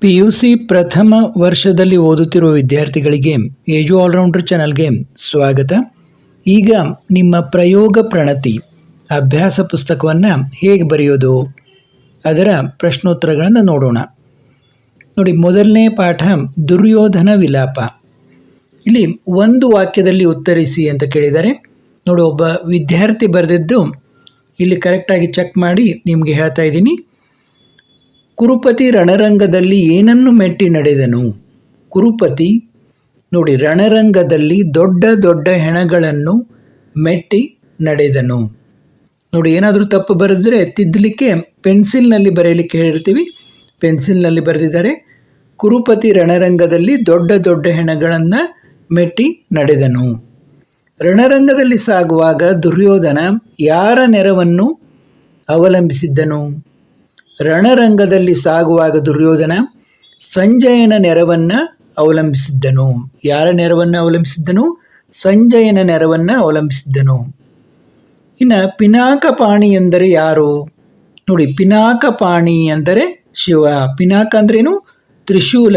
P U C ಪ್ರಥಮ ವರ್ಷದಲ್ಲಿ ಓದುತ್ತಿರುವ ವಿದ್ಯಾರ್ಥಿಗಳಿಗೆ ಏಜು ಆಲ್ರೌಂಡರ್ ಚಾನಲ್ಗೆ ಸ್ವಾಗತ. ಈಗ ನಿಮ್ಮ ಪ್ರಯೋಗ ಪ್ರಣತಿ, ಅಭ್ಯಾಸ ಪುಸ್ತಕವನ್ನು ಹೇಗೆ ಬರೆಯೋದು? ಅದರ ಪ್ರಶ್ನೋತ್ತರಗಳನ್ನು ನೋಡೋಣ. ನೋಡಿ, ಮೊದಲನೇ ಪಾಠ ದುರ್ಯೋಧನ ವಿಲಾಪ. ಇಲ್ಲಿ ಒಂದು ವಾಕ್ಯದಲ್ಲಿ ಉತ್ತರಿಸಿ ಅಂತ ಕೇಳಿದರೆ, ನೋಡಿ, ಒಬ್ಬ ವಿದ್ಯಾರ್ಥಿ ಬರೆದಿದ್ದು, ಇಲ್ಲಿ ಕರೆಕ್ಟಾಗಿ ಚೆಕ್ ಮಾಡಿ ನಿಮಗೆ ಹೇಳ್ತಾ ಇದ್ದೀನಿ. ಕುರುಪತಿ ರಣರಂಗದಲ್ಲಿ ಏನನ್ನು ಮೆಟ್ಟಿ ನಡೆದನು? ಕುರುಪತಿ, ನೋಡಿ, ರಣರಂಗದಲ್ಲಿ ದೊಡ್ಡ ದೊಡ್ಡ ಹೆಣಗಳನ್ನು ಮೆಟ್ಟಿ ನಡೆದನು. ನೋಡಿ, ಏನಾದರೂ ತಪ್ಪು ಬರೆದ್ರೆ ತಿದ್ದಲಿಕ್ಕೆ ಪೆನ್ಸಿಲ್ನಲ್ಲಿ ಬರೆಯಲಿಕ್ಕೆ ಹೇಳಿರ್ತೀವಿ ಪೆನ್ಸಿಲ್ನಲ್ಲಿ ಬರೆದಿದ್ದಾರೆ, ಕುರುಪತಿ ರಣರಂಗದಲ್ಲಿ ದೊಡ್ಡ ದೊಡ್ಡ ಹೆಣಗಳನ್ನು ಮೆಟ್ಟಿ ನಡೆದನು. ರಣರಂಗದಲ್ಲಿ ಸಾಗುವಾಗ ದುರ್ಯೋಧನ ಯಾರ ನೆರವನ್ನು ಅವಲಂಬಿಸಿದ್ದನು? ರಣರಂಗದಲ್ಲಿ ಸಾಗುವಾಗ ದುರ್ಯೋಧನ ಸಂಜಯನ ನೆರವನ್ನು ಅವಲಂಬಿಸಿದ್ದನು. ಯಾರ ನೆರವನ್ನು ಅವಲಂಬಿಸಿದ್ದನು? ಸಂಜಯನ ನೆರವನ್ನು ಅವಲಂಬಿಸಿದ್ದನು. ಇನ್ನು ಪಿನಾಕಪಾಣಿ ಎಂದರೆ ಯಾರು? ನೋಡಿ ಪಿನಾಕಪಾಣಿ ಅಂದರೆ ಶಿವ. ಪಿನಾಕ ಅಂದ್ರೇನು ತ್ರಿಶೂಲ.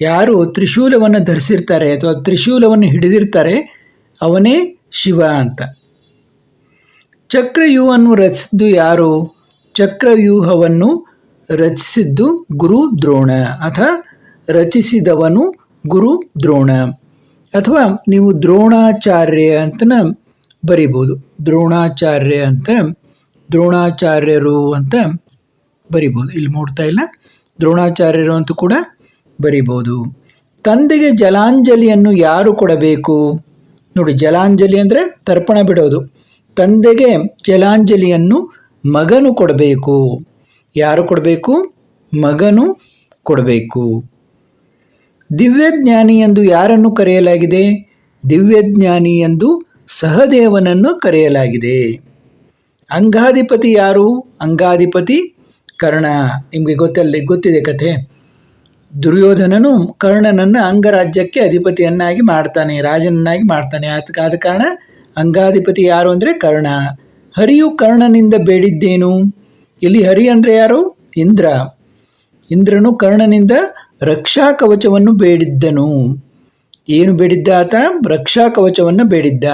ಯಾರು ತ್ರಿಶೂಲವನ್ನು ಧರಿಸಿರ್ತಾರೆ ಅಥವಾ ತ್ರಿಶೂಲವನ್ನು ಹಿಡಿದಿರ್ತಾರೆ, ಅವನೇ ಶಿವ ಅಂತ. ಚಕ್ರಯೂವನ್ನು ರಚಿಸಿದ್ದು ಯಾರು? ಚಕ್ರವ್ಯೂಹವನ್ನು ರಚಿಸಿದ್ದು ಗುರು ದ್ರೋಣ ಅಥವಾ ರಚಿಸಿದವನು ಗುರು ದ್ರೋಣ. ಅಥವಾ ನೀವು ದ್ರೋಣಾಚಾರ್ಯ ಅಂತನ ಬರಿಬೋದು. ದ್ರೋಣಾಚಾರ್ಯ ಅಂತ ದ್ರೋಣಾಚಾರ್ಯರು ಅಂತ ಬರಿಬೋದು. ಇಲ್ಲಿ ನೋಡ್ತಾ ಇಲ್ಲ. ದ್ರೋಣಾಚಾರ್ಯರು ಅಂತ ಕೂಡ ಬರಿಬೋದು. ತಂದೆಗೆ ಜಲಾಂಜಲಿಯನ್ನು ಯಾರು ಕೊಡಬೇಕು? ನೋಡಿ, ಜಲಾಂಜಲಿ ಅಂದರೆ ತರ್ಪಣ ಬಿಡೋದು. ತಂದೆಗೆ ಜಲಾಂಜಲಿಯನ್ನು ಮಗನು ಕೊಡಬೇಕು. ಯಾರು ಕೊಡಬೇಕು? ಮಗನು ಕೊಡಬೇಕು. ದಿವ್ಯಜ್ಞಾನಿ ಎಂದು ಯಾರನ್ನು ಕರೆಯಲಾಗಿದೆ? ದಿವ್ಯಜ್ಞಾನಿ ಎಂದು ಸಹದೇವನನ್ನು ಕರೆಯಲಾಗಿದೆ. ಅಂಗಾಧಿಪತಿ ಯಾರು? ಅಂಗಾಧಿಪತಿ ಕರ್ಣ. ನಿಮಗೆ ಗೊತ್ತಲ್ಲ, ಗೊತ್ತಿದೆ ಕಥೆ. ದುರ್ಯೋಧನನು ಕರ್ಣನನ್ನು ಅಂಗರಾಜ್ಯಕ್ಕೆ ಅಧಿಪತಿಯನ್ನಾಗಿ ಮಾಡ್ತಾನೆ, ರಾಜನನ್ನಾಗಿ ಮಾಡ್ತಾನೆ. ಆದ ಕಾರಣ ಅಂಗಾಧಿಪತಿ ಯಾರು ಅಂದರೆ ಕರ್ಣ. ಹರಿಯು ಕರ್ಣನಿಂದ ಬೇಡಿದ್ದೇನು? ಇಲ್ಲಿ ಹರಿ ಅಂದರೆ ಯಾರು? ಇಂದ್ರ. ಇಂದ್ರನು ಕರ್ಣನಿಂದ ರಕ್ಷಾ ಕವಚವನ್ನು ಬೇಡಿದ್ದನು. ಏನು ಬೇಡಿದ್ದ ಆತ? ರಕ್ಷಾ ಕವಚವನ್ನು ಬೇಡಿದ್ದ.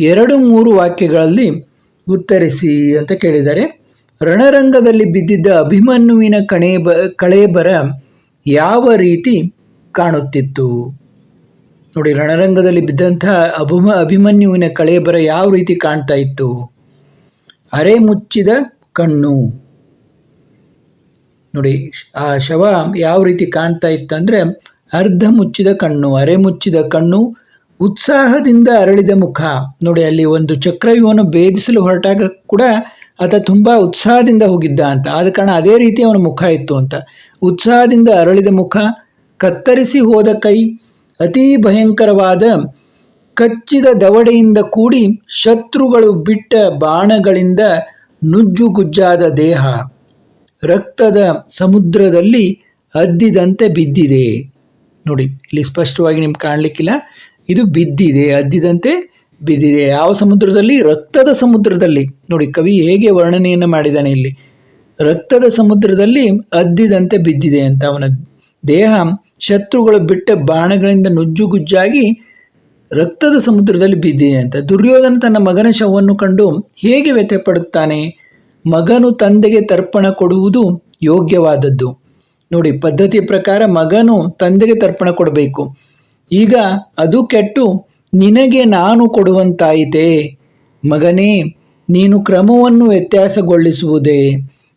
ಎರಡು ಮೂರು ವಾಕ್ಯಗಳಲ್ಲಿ ಉತ್ತರಿಸಿ ಅಂತ ಕೇಳಿದ್ದಾರೆ. ರಣರಂಗದಲ್ಲಿ ಬಿದ್ದಿದ್ದ ಅಭಿಮನ್ಯುವಿನ ಕಣೆ ಬ ಕಳೇಬರ ಯಾವ ರೀತಿ ಕಾಣುತ್ತಿತ್ತು? ನೋಡಿ, ರಣರಂಗದಲ್ಲಿ ಬಿದ್ದಂತಹ ಅಭಿಮ ಅಭಿಮನ್ಯುವಿನ ಕಳೇಬರ ಯಾವ ರೀತಿ ಕಾಣ್ತಾ ಇತ್ತು? ಅರೆ ಮುಚ್ಚಿದ ಕಣ್ಣು. ನೋಡಿ, ಆ ಶವ ಯಾವ ರೀತಿ ಕಾಣ್ತಾ ಇತ್ತು ಅಂದರೆ, ಅರ್ಧ ಮುಚ್ಚಿದ ಕಣ್ಣು, ಅರೆ ಮುಚ್ಚಿದ ಕಣ್ಣು, ಉತ್ಸಾಹದಿಂದ ಅರಳಿದ ಮುಖ. ನೋಡಿ, ಅಲ್ಲಿ ಒಂದು ಚಕ್ರವ್ಯೂಹವನ್ನು ಭೇದಿಸಲು ಹೊರಟಾಗ ಕೂಡ ಆತ ತುಂಬ ಉತ್ಸಾಹದಿಂದ ಹೋಗಿದ್ದ ಅಂತ. ಆದ ಕಾರಣ ಅದೇ ರೀತಿ ಅವನ ಮುಖ ಇತ್ತು ಅಂತ. ಉತ್ಸಾಹದಿಂದ ಅರಳಿದ ಮುಖ, ಕತ್ತರಿಸಿ ಹೋದ ಕೈ ಅತೀ ಭಯಂಕರವಾದ ಕಚ್ಚಿದ ದವಡೆಯಿಂದ ಕೂಡಿ ಶತ್ರುಗಳು ಬಿಟ್ಟ ಬಾಣಗಳಿಂದ ನುಜ್ಜುಗುಜ್ಜಾದ ದೇಹ. ರಕ್ತದ ಸಮುದ್ರದಲ್ಲಿ ಅದ್ದಿದಂತೆ ಬಿದ್ದಿದೆ. ನೋಡಿ, ಇಲ್ಲಿ ಸ್ಪಷ್ಟವಾಗಿ ನಿಮ್ಗೆ ಕಾಣಲಿಕ್ಕಿಲ್ಲ. ಇದು ಬಿದ್ದಿದೆ, ಅದ್ದಿದಂತೆ ಬಿದ್ದಿದೆ. ಯಾವ ಸಮುದ್ರದಲ್ಲಿ? ರಕ್ತದ ಸಮುದ್ರದಲ್ಲಿ. ನೋಡಿ, ಕವಿ ಹೇಗೆ ವರ್ಣನೆಯನ್ನು ಮಾಡಿದ್ದಾನೆ ಇಲ್ಲಿ. ರಕ್ತದ ಸಮುದ್ರದಲ್ಲಿ ಅದ್ದಿದಂತೆ ಬಿದ್ದಿದೆ ಅಂತ. ಅವನ ದೇಹ ಶತ್ರುಗಳು ಬಿಟ್ಟ ಬಾಣಗಳಿಂದ ನುಜ್ಜುಗುಜ್ಜಾಗಿ ರಕ್ತದ ಸಮುದ್ರದಲ್ಲಿ ಬಿದ್ದಿದೆ ಅಂತ ದುರ್ಯೋಧನ ತನ್ನ ಮಗನ ಶವವನ್ನು ಕಂಡು ಹೇಗೆ ವ್ಯಥೆ ಪಡುತ್ತಾನೆ ಮಗನು ತಂದೆಗೆ ತರ್ಪಣ ಕೊಡುವುದು ಯೋಗ್ಯವಾದದ್ದು. ನೋಡಿ, ಪದ್ಧತಿಯ ಪ್ರಕಾರ ಮಗನು ತಂದೆಗೆ ತರ್ಪಣ ಕೊಡಬೇಕು. ಈಗ ಅದು ಕೆಟ್ಟು ನಿನಗೆ ನಾನು ಕೊಡುವಂತಾಯಿತೆ? ಮಗನೇ, ನೀನು ಕ್ರಮವನ್ನು ವ್ಯತ್ಯಾಸಗೊಳಿಸುವುದೇ?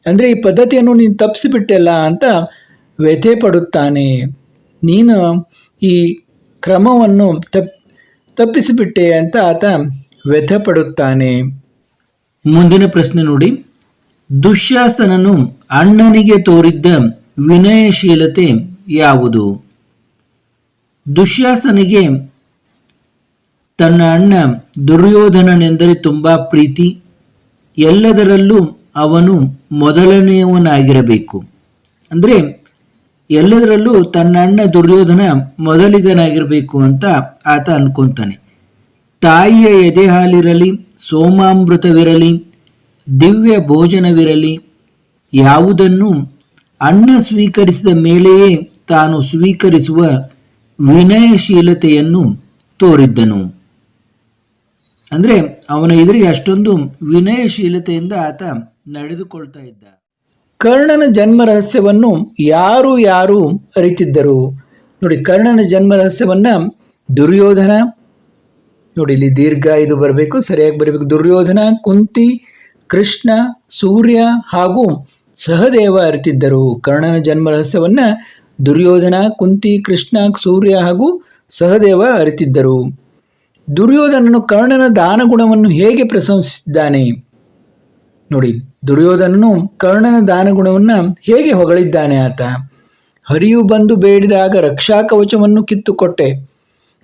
ಅಂದರೆ ಈ ಪದ್ಧತಿಯನ್ನು ನೀನು ತಪ್ಪಿಸಿಬಿಟ್ಟೆಲ್ಲ ಅಂತ ವ್ಯಥೆ ಪಡುತ್ತಾನೆ ನೀನು ಈ ಕ್ರಮವನ್ನು ತಪ್, ತಪ್ಪಿಸಿಬಿಟ್ಟೆ ಅಂತ ಆತ ವ್ಯಥಪಡುತ್ತಾನೆ. ಮುಂದಿನ ಪ್ರಶ್ನೆ ನೋಡಿ. ದುಶ್ಯಾಸನನು ಅಣ್ಣನಿಗೆ ತೋರಿದ್ದ ವಿನಯಶೀಲತೆ ಯಾವುದು? ದುಶ್ಯಾಸನಿಗೆ ತನ್ನ ಅಣ್ಣ ದುರ್ಯೋಧನನೆಂದರೆ ತುಂಬಾ ಪ್ರೀತಿ. ಎಲ್ಲದರಲ್ಲೂ ಅವನು ಮೊದಲನೆಯವನಾಗಿರಬೇಕು. ಅಂದರೆ ಎಲ್ಲದರಲ್ಲೂ ತನ್ನ ಅಣ್ಣ ದುರ್ಯೋಧನ ಮೊದಲಿಗನಾಗಿರಬೇಕು ಅಂತ ಆತ ಅನ್ಕೊಂತಾನೆ. ತಾಯಿಯ ಎದೆ ಹಾಲಿರಲಿ ಸೋಮಾಮೃತವಿರಲಿ, ದಿವ್ಯ ಭೋಜನವಿರಲಿ, ಯಾವುದನ್ನು ಅಣ್ಣ ಸ್ವೀಕರಿಸಿದ ಮೇಲೆಯೇ ತಾನು ಸ್ವೀಕರಿಸುವ ವಿನಯಶೀಲತೆಯನ್ನು ತೋರಿದ್ದನು. ಅಂದ್ರೆ ಅವನ ಎದುರಿಗೆ ಅಷ್ಟೊಂದು ವಿನಯಶೀಲತೆಯಿಂದ ಆತ ನಡೆದುಕೊಳ್ತಾ ಇದ್ದ. ಕರ್ಣನ ಜನ್ಮ ರಹಸ್ಯವನ್ನು ಯಾರು ಯಾರು ಅರಿತಿದ್ದರು? ನೋಡಿ, ಕರ್ಣನ ಜನ್ಮ ರಹಸ್ಯವನ್ನ ದುರ್ಯೋಧನ, ನೋಡಿ, ಇಲ್ಲಿ ದೀರ್ಘ ಇದು ಬರಬೇಕು, ಸರಿಯಾಗಿ ಬರಬೇಕು. ದುರ್ಯೋಧನ, ಕುಂತಿ, ಕೃಷ್ಣ, ಸೂರ್ಯ ಹಾಗೂ ಸಹದೇವ ಅರಿತಿದ್ದರು. ಕರ್ಣನ ಜನ್ಮ ರಹಸ್ಯವನ್ನ ದುರ್ಯೋಧನ, ಕುಂತಿ, ಕೃಷ್ಣ, ಸೂರ್ಯ ಹಾಗೂ ಸಹದೇವ ಅರಿತಿದ್ದರು. ದುರ್ಯೋಧನನು ಕರ್ಣನ ದಾನಗುಣವನ್ನು ಹೇಗೆ ಪ್ರಶಂಸಿಸಿದ್ದಾನೆ? ನೋಡಿ, ದುರ್ಯೋಧನನು ಕರ್ಣನ ದಾನಗುಣವನ್ನು ಹೇಗೆ ಹೊಗಳಿದ್ದಾನೆ ಆತ? ಹರಿಯು ಬಂದು ಬೇಡಿದಾಗ ರಕ್ಷಾ ಕವಚವನ್ನು ಕಿತ್ತುಕೊಟ್ಟೆ.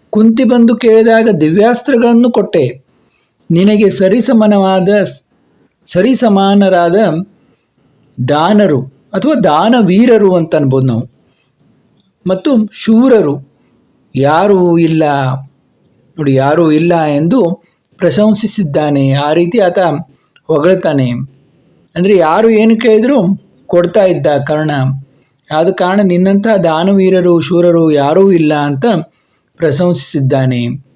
ಕುಂತಿ ಬಂದು ಕೇಳಿದಾಗ ದಿವ್ಯಾಸ್ತ್ರಗಳನ್ನು ಕೊಟ್ಟೆ. ನಿನಗೆ ಸರಿಸಮನವಾದ ಸರಿಸಮಾನರಾದ ದಾನರು ಅಥವಾ ದಾನವೀರರು ಅಂತ ಅನ್ಬೋದು ನಾವು. ಮತ್ತು ಶೂರರು. ಯಾರೂ ಇಲ್ಲ. ನೋಡಿ, ಯಾರೂ ಇಲ್ಲ ಎಂದು ಪ್ರಶಂಸಿಸಿದ್ದಾನೆ. ಆ ರೀತಿ ಆತ ಹೊಗಳ್ತಾನೆ. ಅಂದರೆ ಯಾರು ಏನು ಕೇಳಿದ್ರು ಕೊಡ್ತಾ ಇದ್ದ ಕರ್ಣ. ಆದ ಕಾರಣ ನಿನ್ನಂಥ ದಾನವೀರರು, ಶೂರರು ಯಾರೂ ಇಲ್ಲ ಅಂತ ಪ್ರಶಂಸಿಸಿದ್ದಾನೆ.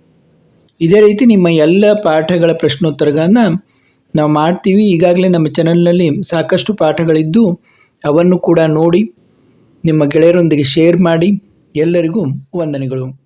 ಇದೇ ರೀತಿ ನಿಮ್ಮ ಎಲ್ಲ ಪಾಠಗಳ ಪ್ರಶ್ನೋತ್ತರಗಳನ್ನು ನಾವು ಮಾಡ್ತೀವಿ. ಈಗಾಗಲೇ ನಮ್ಮ ಚಾನಲ್ನಲ್ಲಿ ಸಾಕಷ್ಟು ಪಾಠಗಳಿದ್ದು ಅವನ್ನು ಕೂಡ ನೋಡಿ ನಿಮ್ಮ ಗೆಳೆಯರೊಂದಿಗೆ ಶೇರ್ ಮಾಡಿ. ಎಲ್ಲರಿಗೂ ವಂದನೆಗಳು.